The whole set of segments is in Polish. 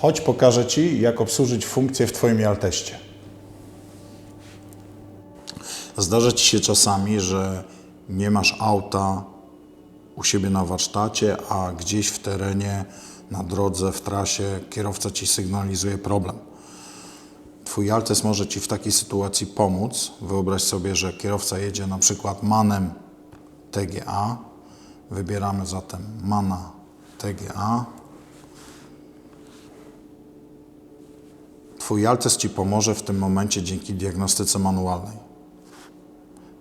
Chodź, pokażę Ci, jak obsłużyć funkcję w Twoim Jalteście. Zdarza Ci się czasami, że nie masz auta u siebie na warsztacie, a gdzieś w terenie, na drodze, w trasie kierowca Ci sygnalizuje problem. Twój Jaltes może Ci w takiej sytuacji pomóc. Wyobraź sobie, że kierowca jedzie na przykład manem TGA. Wybieramy zatem mana TGA. Twój Jaltes Ci pomoże w tym momencie dzięki diagnostyce manualnej.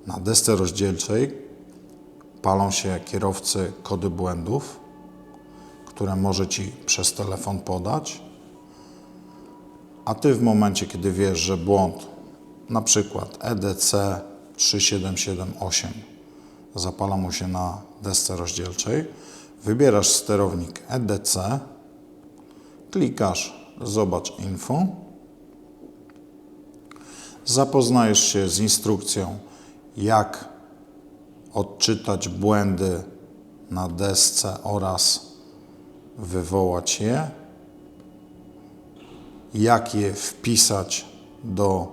Na desce rozdzielczej palą się kierowcy kody błędów, które może Ci przez telefon podać. A Ty w momencie, kiedy wiesz, że błąd, na przykład E EDC 3778, zapala mu się na desce rozdzielczej, wybierasz sterownik EDC, klikasz Zobacz info, zapoznajesz się z instrukcją, jak odczytać błędy na desce oraz wywołać je jak je wpisać do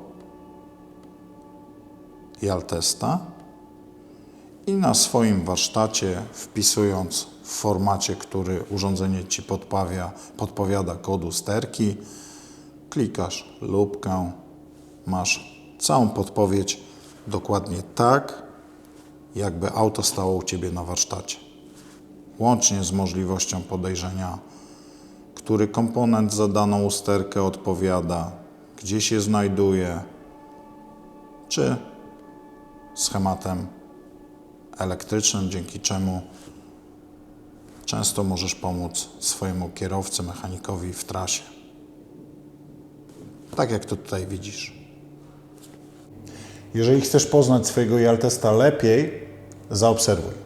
Jaltesta i na swoim warsztacie wpisując w formacie, który urządzenie Ci podpawia, podpowiada kodu sterki, klikasz lubkę, masz całą podpowiedź dokładnie tak, jakby auto stało u Ciebie na warsztacie. Łącznie z możliwością podejrzenia który komponent za daną usterkę odpowiada, gdzie się znajduje, czy schematem elektrycznym, dzięki czemu często możesz pomóc swojemu kierowcy, mechanikowi w trasie. Tak jak to tutaj widzisz. Jeżeli chcesz poznać swojego Jaltesta lepiej, zaobserwuj.